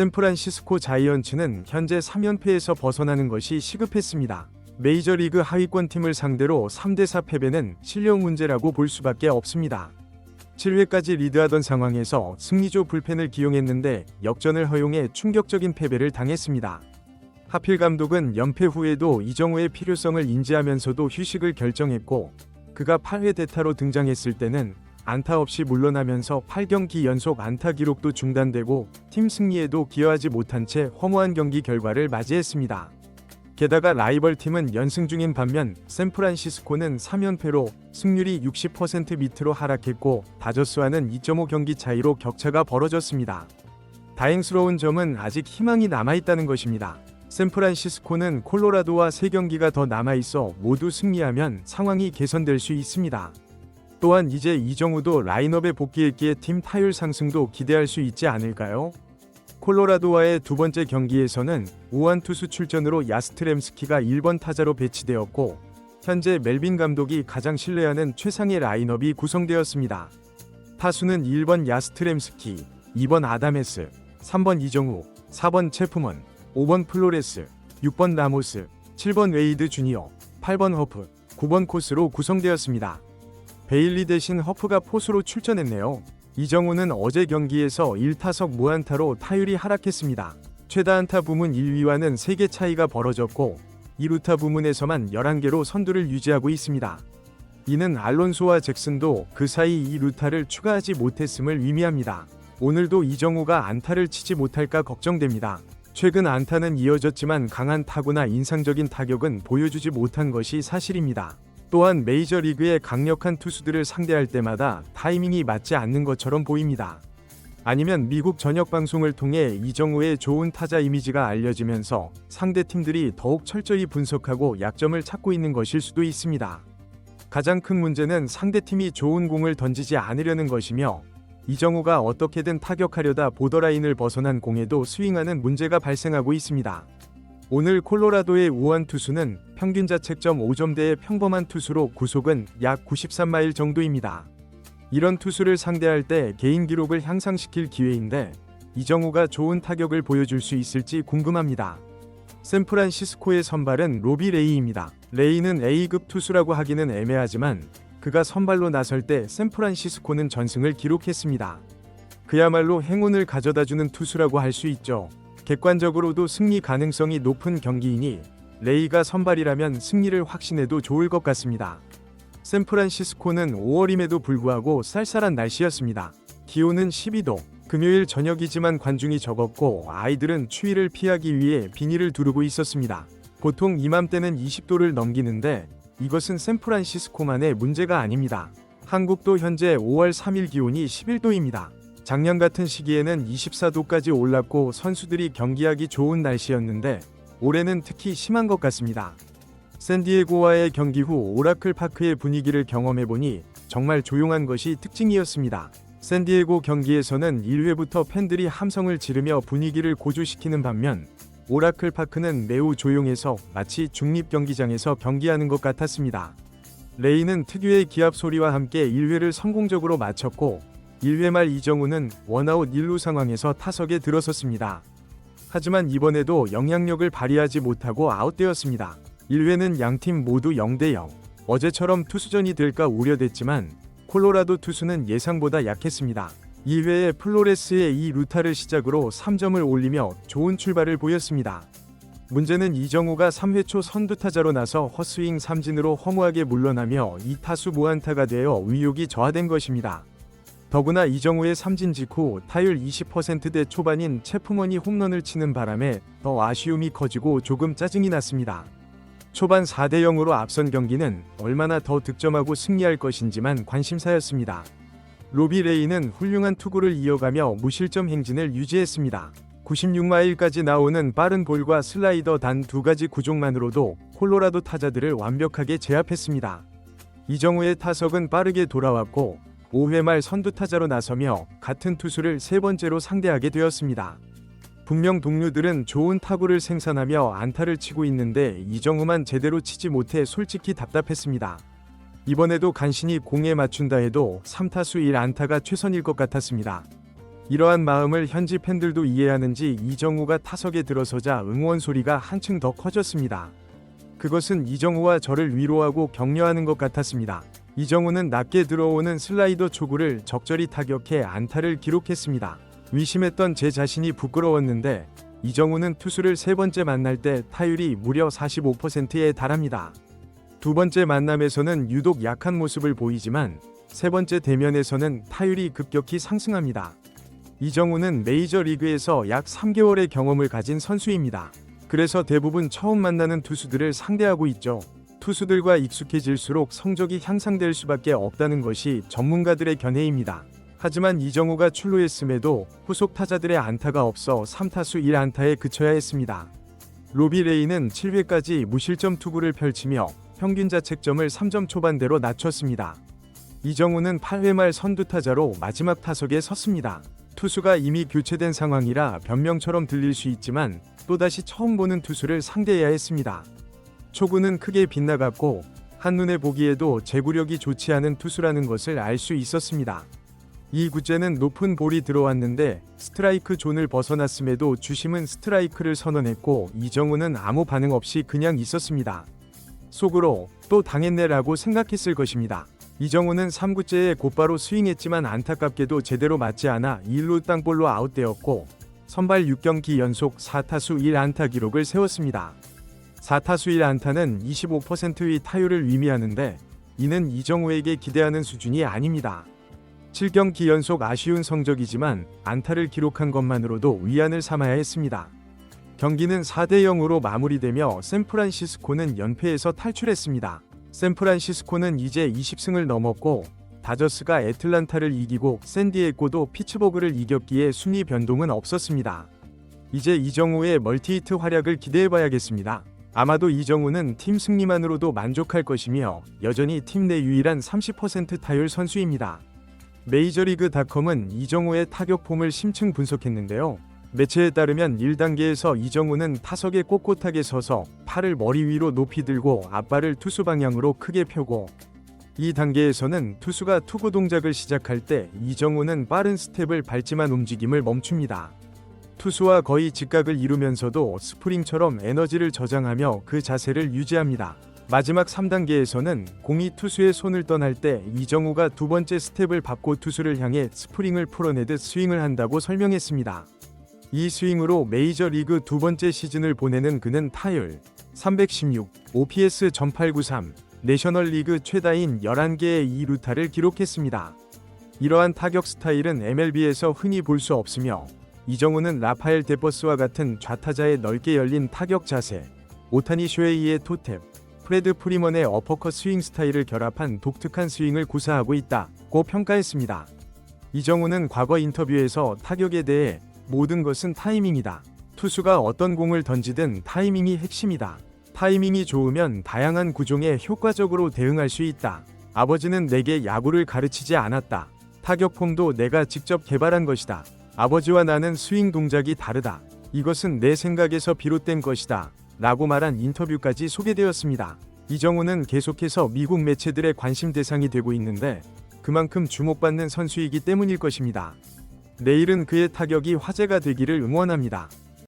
샌프란시스코 자이언츠는 현재 3연패에서 벗어나는 것이 시급했습니다. 메이저리그 하위권 팀을 상대로 3대4 패배는 실력 문제라고 볼 수밖에 없습니다. 7회까지 리드하던 상황에서 승리조 불펜을 기용했는데 역전을 허용해 충격적인 패배를 당했습니다. 하필 감독은 연패 후에도 이정우의 필요성을 인지하면서도 휴식을 결정했고 그가 8회 대타로 등장했을 때는 안타 없이 물러나면서 8경기 연속 안타 기록도 중단되고 팀 승리에도 기여하지 못한 채 허무한 경기 결과를 맞이했습니다. 게다가 라이벌 팀은 연승 중인 반면 샌프란시스코는 3연패로 승률이 60% 밑으로 하락했고 다저스와는 2.5 경기 차이로 격차가 벌어졌습니다. 다행스러운 점은 아직 희망이 남아있다는 것입니다. 샌프란시스코는 콜로라도와 3경기가 더 남아있어 모두 승리하면 상황이 개선될 수 있습니다. 또한 이제 이정우도 라인업에 복귀했기에 팀 타율 상승도 기대할 수 있지 않을까요? 콜로라도와의 두 번째 경기에서는 우한 투수 출전으로 야스트렘스키가 1번 타자로 배치되었고 현재 멜빈 감독이 가장 신뢰하는 최상의 라인업이 구성되었습니다. 타수는 1번 야스트렘스키, 2번 아다메스, 3번 이정우, 4번 체프먼, 5번 플로레스, 6번 라모스, 7번 웨이드 주니어, 8번 허프, 9번 코스로 구성되었습니다. 베일리 대신 허프가 포수로 출전했네요. 이정우는 어제 경기에서 1타석 무안타로 타율이 하락했습니다. 최다 안타 부문 1위와는 3개 차이가 벌어졌고 2루타 부문에서만 11개로 선두를 유지하고 있습니다. 이는 알론소와 잭슨도 그 사이 2루타를 추가하지 못했음을 의미합니다. 오늘도 이정우가 안타를 치지 못할까 걱정됩니다. 최근 안타는 이어졌지만 강한 타구나 인상적인 타격은 보여주지 못한 것이 사실입니다. 또한 메이저리그의 강력한 투수들을 상대할 때마다 타이밍이 맞지 않는 것처럼 보입니다. 아니면 미국 전역 방송을 통해 이정우의 좋은 타자 이미지가 알려지면서 상대 팀들이 더욱 철저히 분석하고 약점을 찾고 있는 것일 수도 있습니다. 가장 큰 문제는 상대 팀이 좋은 공을 던지지 않으려는 것이며 이정우가 어떻게든 타격하려다 보더라인을 벗어난 공에도 스윙하는 문제가 발생하고 있습니다. 오늘 콜로라도의 우한 투수는 평균 자책점 5점대의 평범한 투수로 구속은 약 93마일 정도입니다. 이런 투수를 상대할 때 개인 기록을 향상시킬 기회인데 이정우가 좋은 타격을 보여줄 수 있을지 궁금합니다. 샌프란시스코의 선발은 로비 레이입니다. 레이는 A급 투수라고 하기는 애매하지만 그가 선발로 나설 때 샌프란시스코는 전승을 기록했습니다. 그야말로 행운을 가져다주는 투수라고 할 수 있죠. 객관적으로도 승리 가능성이 높은 경기이니 레이가 선발이라면 승리를 확신해도 좋을 것 같습니다. 샌프란시스코는 5월임에도 불구하고 쌀쌀한 날씨였습니다. 기온은 12도. 금요일 저녁이지만 관중이 적었고 아이들은 추위를 피하기 위해 비닐을 두르고 있었습니다. 보통 이맘때는 20도를 넘기는데 이것은 샌프란시스코만의 문제가 아닙니다. 한국도 현재 5월 3일 기온이 11도입니다. 작년 같은 시기에는 24도까지 올랐고 선수들이 경기하기 좋은 날씨였는데 올해는 특히 심한 것 같습니다. 샌디에고와의 경기 후 오라클 파크의 분위기를 경험해 보니 정말 조용한 것이 특징이었습니다. 샌디에고 경기에서는 1회부터 팬들이 함성을 지르며 분위기를 고조시키는 반면 오라클 파크는 매우 조용해서 마치 중립 경기장에서 경기하는 것 같았습니다. 레이는 특유의 기합 소리와 함께 1회를 성공적으로 마쳤고 1회 말 이정우는 원아웃 1루 상황에서 타석에 들어섰습니다. 하지만 이번에도 영향력을 발휘하지 못하고 아웃되었습니다. 1회는 양팀 모두 0대 0. 어제처럼 투수전이 될까 우려됐지만 콜로라도 투수는 예상보다 약했습니다. 2회에 플로레스의 이 루타를 시작으로 3점을 올리며 좋은 출발을 보였습니다. 문제는 이정우가 3회 초 선두타자로 나서 헛스윙 삼진으로 허무하게 물러나며 2타수 무안타가 되어 의욕이 저하된 것입니다. 더구나 이정우의 삼진 직후 타율 20%대 초반인 체프먼이 홈런을 치는 바람에 더 아쉬움이 커지고 조금 짜증이 났습니다. 초반 4대 0으로 앞선 경기는 얼마나 더 득점하고 승리할 것인지만 관심사였습니다. 로비 레이는 훌륭한 투구를 이어가며 무실점 행진을 유지했습니다. 96마일까지 나오는 빠른 볼과 슬라이더 단 두 가지 구종만으로도 콜로라도 타자들을 완벽하게 제압했습니다. 이정우의 타석은 빠르게 돌아왔고 5회 말 선두 타자로 나서며 같은 투수를 세 번째로 상대하게 되었습니다. 분명 동료들은 좋은 타구를 생산하며 안타를 치고 있는데 이정우만 제대로 치지 못해 솔직히 답답했습니다. 이번에도 간신히 공에 맞춘다 해도 3타수 1안타가 최선일 것 같았습니다. 이러한 마음을 현지 팬들도 이해하는지 이정우가 타석에 들어서자 응원 소리가 한층 더 커졌습니다. 그것은 이정우와 저를 위로하고 격려하는 것 같았습니다. 이정우는 낮게 들어오는 슬라이더 초구를 적절히 타격해 안타를 기록했습니다. 위심했던 제 자신이 부끄러웠는데 이정우는 투수를 세 번째 만날 때 타율이 무려 45%에 달합니다. 두 번째 만남에서는 유독 약한 모습을 보이지만 세 번째 대면에서는 타율이 급격히 상승합니다. 이정우는 메이저리그에서 약 3개월의 경험을 가진 선수입니다. 그래서 대부분 처음 만나는 투수들을 상대하고 있죠. 투수들과 익숙해질수록 성적이 향상될 수밖에 없다는 것이 전문가들의 견해입니다. 하지만 이정우가 출루했음에도 후속 타자들의 안타가 없어 3타수 1안타에 그쳐야 했습니다. 로비 레이는 7회까지 무실점 투구를 펼치며 평균 자책점을 3점 초반대로 낮췄습니다. 이정우는 8회 말 선두타자로 마지막 타석에 섰습니다. 투수가 이미 교체된 상황이라 변명처럼 들릴 수 있지만 또다시 처음 보는 투수를 상대해야 했습니다. 초구는 크게 빗나갔고 한눈에 보기에도 제구력이 좋지 않은 투수라는 것을 알 수 있었습니다. 이 구째는 높은 볼이 들어왔는데 스트라이크 존을 벗어났음에도 주심은 스트라이크를 선언했고 이정우는 아무 반응 없이 그냥 있었습니다. 속으로 또 당했네라고 생각했을 것입니다. 이정우는 3구째에 곧바로 스윙했지만 안타깝게도 제대로 맞지 않아 1루 땅볼로 아웃되었고 선발 6경기 연속 4타수 1안타 기록을 세웠습니다. 4타수 1안타는 25%의 타율을 의미하는데 이는 이정우에게 기대하는 수준이 아닙니다. 7경기 연속 아쉬운 성적이지만 안타를 기록한 것만으로도 위안을 삼아야 했습니다. 경기는 4대 0으로 마무리되며 샌프란시스코는 연패에서 탈출했습니다. 샌프란시스코는 이제 20승을 넘었고 다저스가 애틀란타를 이기고 샌디에고도 피츠버그를 이겼기에 순위 변동은 없었습니다. 이제 이정우의 멀티히트 활약을 기대해봐야겠습니다. 아마도 이정우는 팀 승리만으로도 만족할 것이며 여전히 팀 내 유일한 30% 타율 선수입니다. 메이저리그닷컴은 이정우의 타격 폼을 심층 분석했는데요. 매체에 따르면 1단계에서 이정우는 타석에 꼿꼿하게 서서 팔을 머리 위로 높이 들고 앞발을 투수 방향으로 크게 펴고 2단계에서는 투수가 투구 동작을 시작할 때 이정우는 빠른 스텝을 밟지만 움직임을 멈춥니다. 투수와 거의 직각을 이루면서도 스프링처럼 에너지를 저장하며 그 자세를 유지합니다. 마지막 3단계에서는 공이 투수의 손을 떠날 때 이정우가 두 번째 스텝을 밟고 투수를 향해 스프링을 풀어내듯 스윙을 한다고 설명했습니다. 이 스윙으로 메이저리그 두 번째 시즌을 보내는 그는 타율 316, OPS 1893, 내셔널리그 최다인 11개의 2루타를 기록했습니다. 이러한 타격 스타일은 MLB에서 흔히 볼 수 없으며 이정우는 라파엘 데버스와 같은 좌타자의 넓게 열린 타격 자세, 오타니 쇼헤이의 토탭, 프레드 프리먼의 어퍼컷 스윙 스타일을 결합한 독특한 스윙을 구사하고 있다고 평가했습니다. 이정우는 과거 인터뷰에서 타격에 대해 모든 것은 타이밍이다. 투수가 어떤 공을 던지든 타이밍이 핵심이다. 타이밍이 좋으면 다양한 구종에 효과적으로 대응할 수 있다. 아버지는 내게 야구를 가르치지 않았다. 타격 폼도 내가 직접 개발한 것이다. 아버지와 나는 스윙 동작이 다르다. 이것은 내 생각에서 비롯된 것이다. 라고 말한 인터뷰까지 소개되었습니다. 이정우는 계속해서 미국 매체들의 관심 대상이 되고 있는데 그만큼 주목받는 선수이기 때문일 것입니다. 내일은 그의 타격이 화제가 되기를 응원합니다.